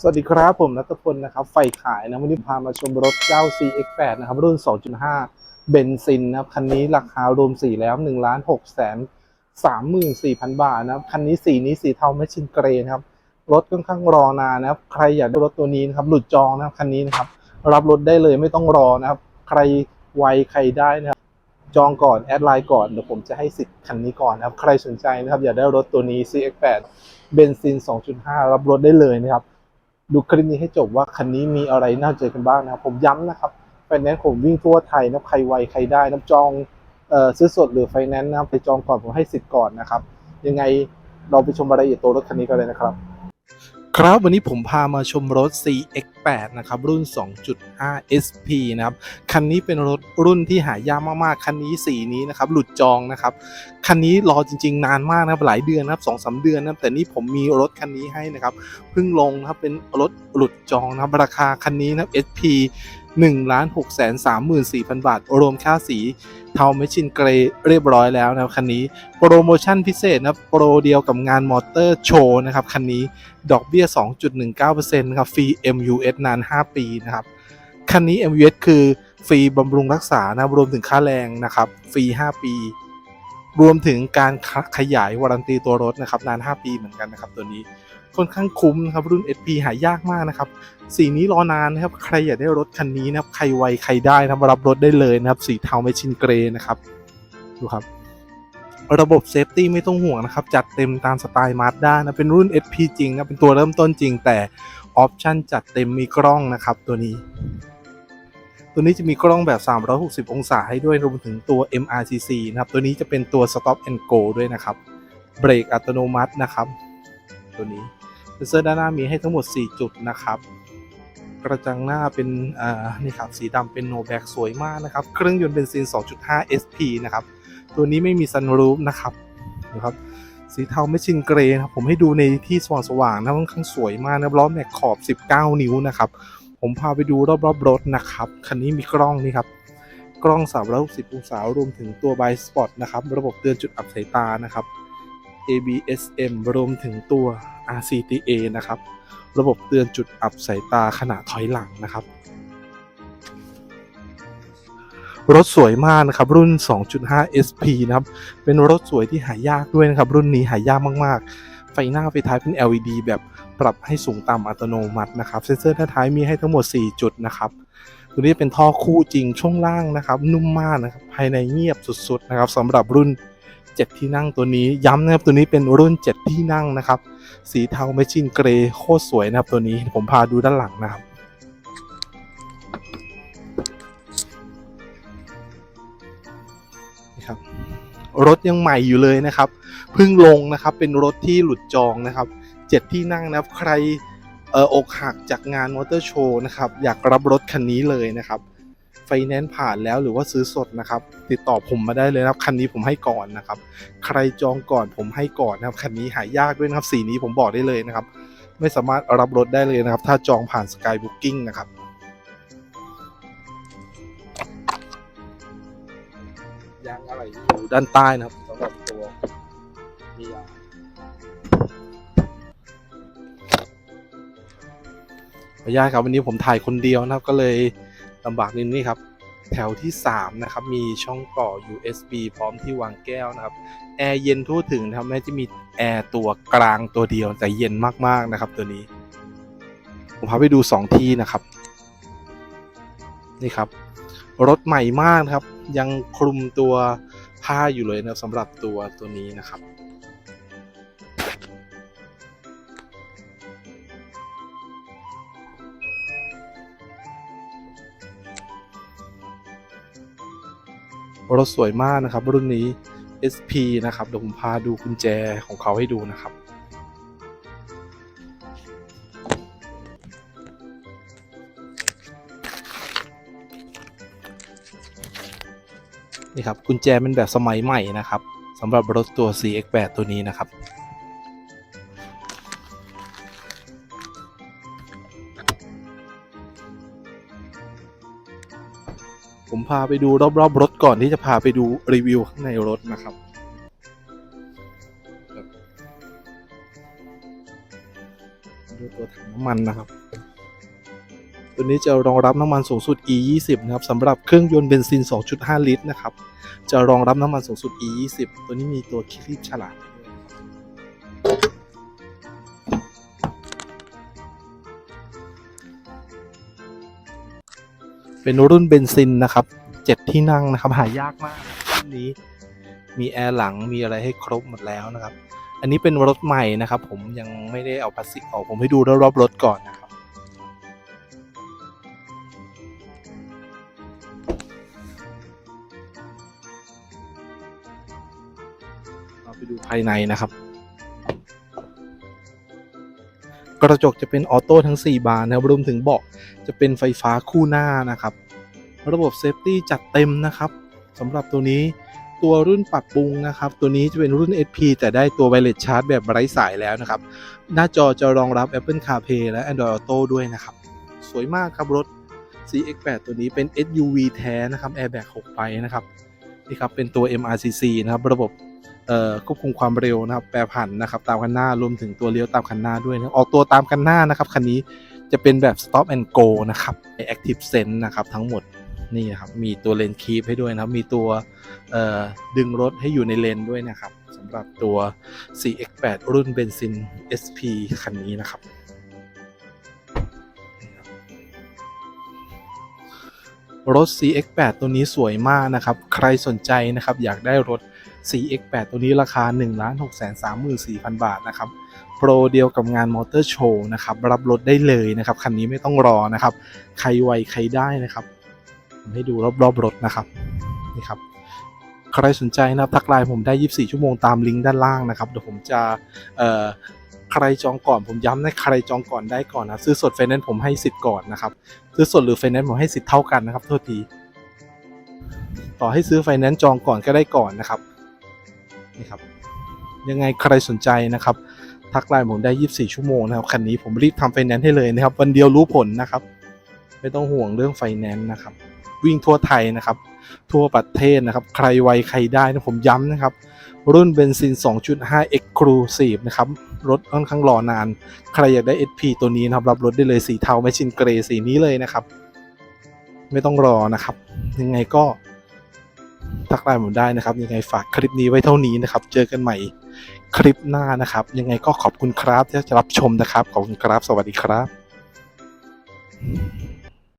สวัสดีครับผมนัทพลนะครับไฟขายนะวันนี้พามาชมรถเจ้า CX8 นะครับรุ่น 2.5 เบนซินนะครับคันนี้ราคารวมสีแล้ว1ล้าน6แสน34,000 บาทนะครับคันนี้สีนี้สีเทาไม่ชินเกรย์นะครับรถค่อนข้างรอนานนะครับ ใครอยากได้รถตัวนี้นะครับหลุดจองนะครับคันนี้นะครับรับรถได้เลยไม่ต้องรอนะครับ ใครไวใครได้นะครับจองก่อนแอดไลน์ก่อนเดี๋ยวผมจะให้สิทธิ์คันนี้ก่อนนะครับใครสนใจนะครับอยากได้รถตัวนี้ CX8 เบนซิน 2.5 รับรถได้เลยนะครับ ดูคลิปนี้ให้จบว่าคันนี้มีอะไรน่าเจอกันบ้างนะครับ ผมย้ำนะครับไฟแนนซ์ผมวิ่งทั่วไทยนะใครไวใครได้นะจองเออซื้อสดหรือไฟแนนซ์นะไปจองก่อนผมให้สิทธิ์ก่อนนะครับ ยังไงเราไปชมรายละเอียดตัวรถคันนี้กันเลยนะครับ ครับวันนี้ผมพามาชมรถ 8 นะครับ รุ่น 2.5 SP นะครับ คันนี้เป็นรถรุ่นที่หายากมาก ๆ คันนี้สีนี้นะครับ หลุดจองนะครับ คันนี้รอจริง ๆ นานมากนะครับ หลายเดือนนะครับสองสาเดือนนะครับแต่นี่ผมมีรถคันนี้ให้นะครับ เพิ่งลงนะครับ เป็นรถหลุดจองนะครับ ราคาคันนี้นะครับ SP 1ล้าน6แสน34,000 บาท รวมค่าสีเทาไมชินเกรเรียบร้อยแล้วนะครับคันนี้ โปรโมชั่นพิเศษนะโปรเดียวกับงานมอเตอร์โชว์นะครับคันนี้ดอกเบี้ย 2.19%นะครับฟรี MUS นาน 5 ปีนะครับคันนี้ MUS คือฟรีบำรุงรักษานะรวมถึงค่าแรงนะครับฟรี 5 ปี รวมถึงการขยายวารันตีตัวรถนะครับนาน 5 ปีเหมือนกันนะครับ ตัวนี้ค่อนข้างคุ้มนะครับรุ่น SP หายากมากนะครับสีนี้รอนานนะครับใครอยากได้รถคันนี้นะครับใครไวใครได้นะรับรับรถได้เลยนะครับสีเทาไม่ชินเกรย์นะครับดูครับระบบเซฟตี้ไม่ต้องห่วงนะครับ จัดเต็มตามสไตล์มา z ด้านะ เป็นรุ่น SP จริงนะ เป็นตัวเริ่มต้นจริงแต่ ออปชั่นจัดเต็มมีกล้องนะครับตัวนี้ ตัวนี้จะมีกล้องแบบ 360 องศาให้ด้วยรวมถึงตัว MRCC นะครับ ตัวนี้จะเป็นตัว Stop and Go ด้วยนะครับเบรกอัตโนมัตินะครับ ตัวนี้เซนเซอร์ด้านหน้ามีให้ทั้งหมด 4 จุดนะครับกระจังหน้าเป็นอ่านี่ครับสีดำเป็นโนแบ็กสวยมากนะครับ เครื่องยนต์เบนซิน 2.5 SP นะครับ ตัวนี้ไม่มีซันรูฟนะครับนะครับ สีเทาไม่ชินเกรย์นครับผมให้ดูในที่สว่างสว่างนะค่อนข้างสวยมากนะล้อแม็กขอบ 19 นิ้วนะครับ ผมพาไปดูรอบๆรถนะครับ คันนี้มีกล้องนี่ครับกล้อง 360 องศารวมถึงตัว b i Spot นะครับ ระบบเตือนจุดอับสายตานะครับ ABSM รวมถึงตัว RCTA นะครับ ระบบเตือนจุดอับสายตาขณะถอยหลังนะครับ รถสวยมากนะครับรุ่น 2.5 SP นะครับเป็นรถสวยที่หายากด้วยนะครับรุ่นนี้หายากมากๆ ไฟหน้าไฟท้ายเป็น LED แบบปรับให้สูงต่ำอัตโนมัตินะครับเซ็นเซอร์หน้าท้ายมีให้ทั้งหมด 4 จุดนะครับตัวนี้เป็นท่อคู่จริงช่วงล่างนะครับนุ่มมากนะครับภายในเงียบสุดๆนะครับสำหรับรุ่น 7 ที่นั่งตัวนี้ย้ำนะครับตัวนี้เป็นรุ่น 7 ที่นั่งนะครับสีเทาเมชินเกรย์โคตรสวยนะครับตัวนี้ผมพาดูด้านหลังนะครับ รถยังใหม่อยู่เลยนะครับเพิ่งลงนะครับเป็นรถที่หลุดจองนะครับเจ็ดที่นั่งนะครับใครเอออกหักจากงานมอเตอร์โชว์นะครับอยากรับรถคันนี้เลยนะครับไฟแนนซ์ผ่านแล้วหรือว่าซื้อสดนะครับ ติดต่อผมมาได้เลยนะครับคันนี้ผมให้ก่อนนะครับ ใครจองก่อนผมให้ก่อนนะครับคันนี้หายากด้วยนะครับสีนี้ผมบอกได้เลยนะครับ ไม่สามารถรับรถได้เลยนะครับ ถ้าจองผ่าน Sky Booking นะครับ อะไรอยู่ด้านใต้นะครับสำหรับตัวมียางขออนุญาตครับวันนี้ผมถ่ายคนเดียวนะครับ ก็เลยลำบากนิดนี่ครับ แถวที่ 3 นะครับ มีช่องต่อ USB พร้อมที่วางแก้วนะครับ แอร์เย็นทั่วถึงนะครับแม้จะมีแอร์ตัวกลางตัวเดียวแต่เย็นมากๆนะครับ ตัวนี้ ผมพาไปดู 2 ที่นะครับ นี่ครับรถใหม่มากนะครับ ยังคลุมตัว ผ้าอยู่เลยนะสำหรับตัวตัวนี้นะครับรถสวยมากนะครับ รุ่นนี้ SP นะครับเดี๋ยวผมพาดูกุญแจของเขาให้ดูนะครับ นี่ครับกุญแจเป็นแบบสมัยใหม่นะครับสำหรับรถตัว CX8 ตัวนี้นะครับ ผมพาไปดูรอบๆรถก่อนที่จะพาไปดูรีวิวข้างในรถนะครับรถตัวถังน้ำมันนะครับ ตัวนี้จะรองรับน้ำมันสูงสุด E 2 0นะครับสำหรับเครื่องยนต์เบนซิน 2.5 ลิตรนะครับ จะรองรับน้ำมันสูงสุด E 2 0ตัวนี้มีตัวคลีบฉลาดด้วยนะครับเป็นรุ่นเบนซินนะครับเจ็ดที่นั่งนะครับหายากมากรุ่นนี้มีแอร์หลังมีอะไรให้ครบหมดแล้วนะครับ อันนี้เป็นรถใหม่นะครับ ผมยังไม่ได้เอาพลาสติกออกผมให้ดูรอบๆรถก่อนนะครับ ไปดูภายในนะครับ กระจกจะเป็นออโต้ทั้ง 4 บานนะครับรวมถึงเบาะจะเป็นไฟฟ้าคู่หน้านะครับ ระบบเซฟตี้จัดเต็มนะครับสำหรับตัวนี้ตัวรุ่นปรับปรุงนะครับ ตัวนี้จะเป็นรุ่น SP แต่ได้ตัว Wireless Charge แบบไร้สายแล้วนะครับ หน้าจอจะรองรับ Apple CarPlay และ Android Auto ด้วยนะครับ สวยมากครับรถ CX8 ตัวนี้เป็น SUV แท้นะครับ Airbag 6 ไปนะครับ นี่ครับ เป็นตัว MRCC นะครับ ระบบ เอ่อควบคุมความเร็วนะครับ แปรผันนะครับ ตามคันหน้ารวมถึงตัวเลี้ยวตามคันหน้าด้วยนะออกตัวตามคันหน้านะครับคันนี้จะเป็นแบบ stop and go นะครับ active sense นะครับทั้งหมดนี่นะครับมีตัวเลนคีปให้ด้วยนะครับ มีตัวดึงรถให้อยู่ในเลนด้วยนะครับสำหรับตัว CX8 รุ่นเบนซิน SP คันนี้นะครับ รถ CX8 ตัวนี้สวยมากนะครับ ใครสนใจนะครับ อยากได้รถ CX8 ตัวนี้ราคา 1 6 3 4 0 0 0 บาทนะครับ โปรเดียวกับงานมอเตอร์โชว์นะครับ รับรถได้เลยนะครับ คันนี้ไม่ต้องรอนะครับ ใครไวใครได้นะครับ ผมให้ดูรอบๆรถนะครับนี่ครับ ใครสนใจนะครับทักไลน์ผมได้ 24 ชั่วโมงตามลิงก์ด้านล่างนะครับ เดี๋ยวผมจะ ใครจองก่อนผมย้ำนะใครจองก่อนได้ก่อนนะซื้อสดไฟแนนซ์ผมให้สิทธิ์ก่อนนะครับซื้อสดหรือไฟแนนซ์ผมให้สิทธิ์เท่ากันนะครับโทษทีต่อให้ซื้อไฟแนนซ์จองก่อนก็ได้ก่อนนะครับนี่ครับยังไงใครสนใจนะครับทักไลน์ผมได้ 24 ชั่วโมงนะครับคันนี้ผมรีบทำไฟแนนซ์ให้เลยนะครับวันเดียวรู้ผลนะครับ ไม่ต้องห่วงเรื่องไฟแนนซ์นะครับ วิ่งทั่วไทยนะครับ ทั่วประเทศนะครับ ใครไวใครได้นะผมย้ำนะครับ รุ่นเบนซิน 2.5 Exclusive นะครับ รถค่อนข้างรอนาน ใครอยากได้ SP ตัวนี้นะครับรับรถได้เลยสีเทาแมชชินเกรย์สีนี้เลยนะครับ ไม่ต้องรอนะครับ ยังไงก็ทักไลน์ผมได้นะครับ ยังไงฝากคลิปนี้ไว้เท่านี้นะครับ เจอกันใหม่คลิปหน้านะครับ ยังไงก็ขอบคุณครับที่จะรับชมนะครับ ขอบคุณครับ สวัสดีครับ